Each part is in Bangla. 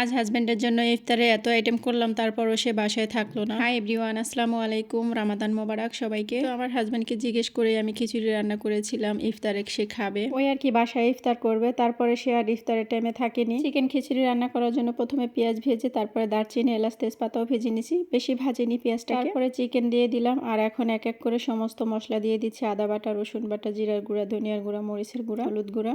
আজ হাজব্যান্ডের জন্য ইফতারে এত আইটেম করলাম তারপরও সে বাসায় থাকল না। হাই এভরিওয়ান আসসালামু আলাইকুম রামাদান মোবারক সবাইকে। তো আমার হাজব্যান্ডকে জিজ্ঞেস করে আমি খিচুড়ি রান্না করেছিলাম ইফতারে সে খাবে। ওই আর কি বাসায় ইফতার করবে তারপরে সে আর ইফতারের টাইমে থাকেনি। চিকেন খিচুড়ি রান্না করার জন্য প্রথমে পেঁয়াজ ভেজে তারপরে দারচিনি এলাচ তেজপাতাও ভেজে নিছি বেশি ভাজেনি পেঁয়াজটা তারপরে চিকেন দিয়ে দিলাম আর এখন এক এক করে সমস্ত মশলা দিয়ে দিচ্ছি। আদা বাটা রসুন বাটা জিরার গুঁড়া ধনিয়ার গুঁড়া মরিচের গুঁড়া হলুদ গুঁড়া।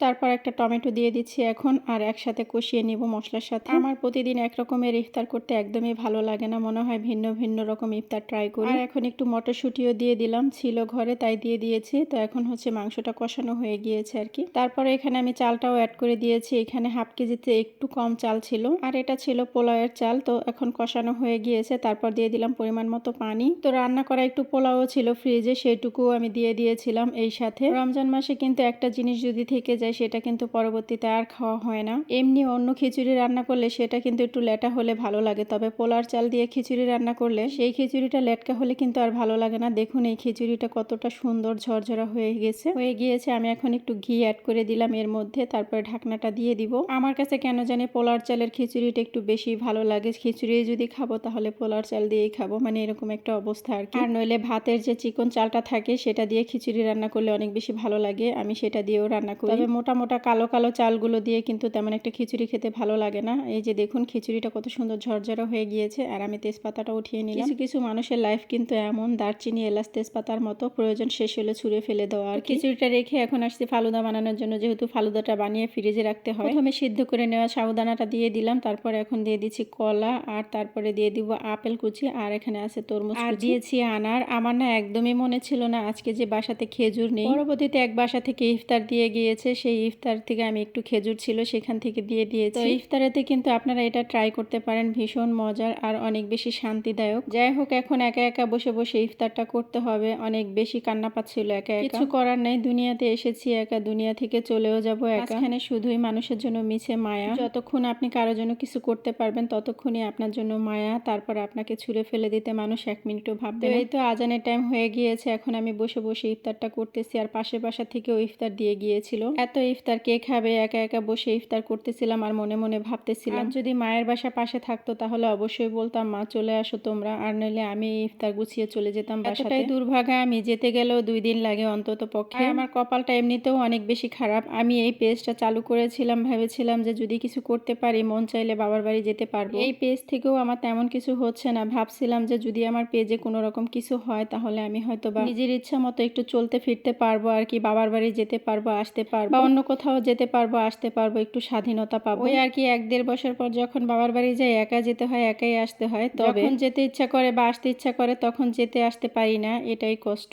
তারপর একটা টমেটো দিয়ে দিচ্ছি এখন আর একসাথে কষিয়ে নিব মশলার সাথে। আমার প্রতিদিন এক রকমের ইফতার করতে একদমই ভালো লাগে না মনে হয় ভিন্ন ভিন্ন রকম ইফতার ট্রাই করি। আর এখন একটু মটরশুঁটিও দিয়ে দিলাম ছিল ঘরে তাই দিয়ে দিয়েছি। তো এখন হচ্ছে মাংসটা কষানো হয়ে গিয়েছে আর কি। তারপরে এখানে আমি চালটাও অ্যাড করে দিয়েছি। এখানে হাফ কেজিতে একটু কম চাল ছিল। আর এটা ছিল পোলাওয়ের চাল তো এখন কষানো হয়ে গিয়েছে। তারপর দিয়ে দিলাম পরিমাণ মতো পানি। তো রান্না করা একটু পোলাও ছিল ফ্রিজে সেটুকুও আমি দিয়ে দিয়েছিলাম এই সাথে। রমজান মাসে কিন্তু একটা জিনিস যদি থেকে যায় সেটা কিন্তু পরবর্তীতে আর খাওয়া হয় না। এমনি অন্য খিচুড়ি রান্না করলে সেটা কিন্তু একটু লেটা হলে ভালো লাগে। তবে পোলার চাল দিয়ে খিচুড়ি রান্না করলে সেই খিচুড়িটা লেটকা হলে কিন্তু আর ভালো লাগে না। দেখুন এই খিচুড়িটা কতটা সুন্দর ঝরঝরা হয়ে গেছে। হয়ে গিয়েছে, আমি এখন একটু ঘি অ্যাড করে দিলাম এর মধ্যে, তারপরে ঢাকনাটা দিয়ে দিব। আমার কাছে কেন জানি পোলার চালের খিচুড়িটা একটু বেশি ভালো লাগে। খিচুড়ি যদি খাব তাহলে পোলার চাল দিয়েই খাব। মানে এরকম একটা অবস্থা আর কি। আর নইলে ভাতের যে চিকন চালটা থাকে, সেটা দিয়ে খিচুড়ি রান্না করলে অনেক বেশি ভালো লাগে। আমি সেটা দিয়েও রান্না করি। তবে মোটামোটা কালো কালো চালগুলো দিয়ে কিন্তু তেমন একটা খিচুড়ি খেতে ভালো লাগে না। এই যে দেখুন খিচুড়িটা কত সুন্দর ঝরঝরা হয়ে গিয়েছে। আর আমি তেজপাতাটা উঠিয়ে নিলাম। কিছু কিছু মানুষের লাইফ কিন্তু এমন। দারচিনি এলাচ তেজপাতার মতো প্রয়োজন শেষ হলে ছুঁড়ে ফেলে দেওয়া আর খিচুড়িটা রেখে এখন আসছি ফালুদা বানানোর জন্য। যেহেতু ফালুদাটা বানিয়ে ফ্রিজে রাখতে হয়। প্রথমে সিদ্ধ করে নেওয়া সাবুদানাটা দিয়ে দিলাম। তারপর এখন দিয়ে দিচ্ছি কলা আর তারপরে দিয়ে দিব আপেল কুচি। আর এখানে আছে তরমুজ আর দিয়েছি আনার। আমার না একদমই মনে ছিল না আজকে যে বাসাতে খেজুর নেই। পরবর্তীতে এক বাসা থেকে ইফতার দিয়ে গিয়েছে। সেই ইফতার থেকে আমি একটু খেজুর ছিল সেখান থেকে দিয়ে দিয়েছি। তো ইফতারেতে কিন্তু আপনারা এটা ট্রাই করতে পারেন ভীষণ মজার আর অনেক বেশি শান্তিদায়ক। যাই হোক এখন একা একা বসে বসে ইফতারটা করতে হবে অনেক বেশি কান্না পাচ্ছিল একা একা। কিছু করার নেই দুনিয়াতে এসেছি একা দুনিয়া থেকে চলেও যাব একা। এখানে শুধুই মানুষের জন্য মিছে মায়া। যতক্ষণ আপনি কারোর জন্য কিছু করতে পারবেন ততক্ষণই আপনার জন্য মায়া তারপর আপনাকে ছুঁড়ে ফেলে দিতে মানুষ এক মিনিটও ভাববে এই তো আজানের টাইম হয়ে গিয়েছে এখন আমি বসে বসে ইফতারটা করতেছি আর পাশে বাসা থেকেও ইফতার দিয়ে গিয়েছিল। এত ইফতার কে খাবে? একা একা বসে ইফতার করতেছিলাম আর মনে মনে ভাবতেছিলাম। যদি মায়ের বাসা পাশে থাকতো তাহলে অবশ্যই বলতাম মা চলে আসো তোমরা। আর নইলে আমি ইফতার গুছিয়ে চলে যেতাম বাসাটাই দুর্ভাগা আমি যেতে গেলেও দুই দিন লাগে অন্তত পক্ষে। আমার কপালটা এমনিতেও অনেক বেশি খারাপ। আমি এই পেজটা চালু করেছিলাম ভেবেছিলাম যে যদি কিছু করতে পারি মন চাইলে বাবার বাড়ি যেতে পারব। এই পেজ থেকেও আমার তেমন কিছু হচ্ছে না। ভাবছিলাম যে যদি আমার পেজে কোনো রকম কিছু হয় তাহলে আমি হয়তো বা নিজের ইচ্ছা মতো একটু চলতে ফিরতে পারব আর কি বাবার বাড়ি যেতে পারব আসতে পারব। অন্য কোথাও যেতে পারব আসতে পারব একটু স্বাধীনতা পাবো। ওই আর কি এক দেড় বছর পর যখন বাবার বাড়ি যাই একা যেতে হয় একাই আসতে হয় তখন যেতে ইচ্ছা করে বা আসতে ইচ্ছা করে তখন যেতে আসতে পারি না এটাই কষ্ট।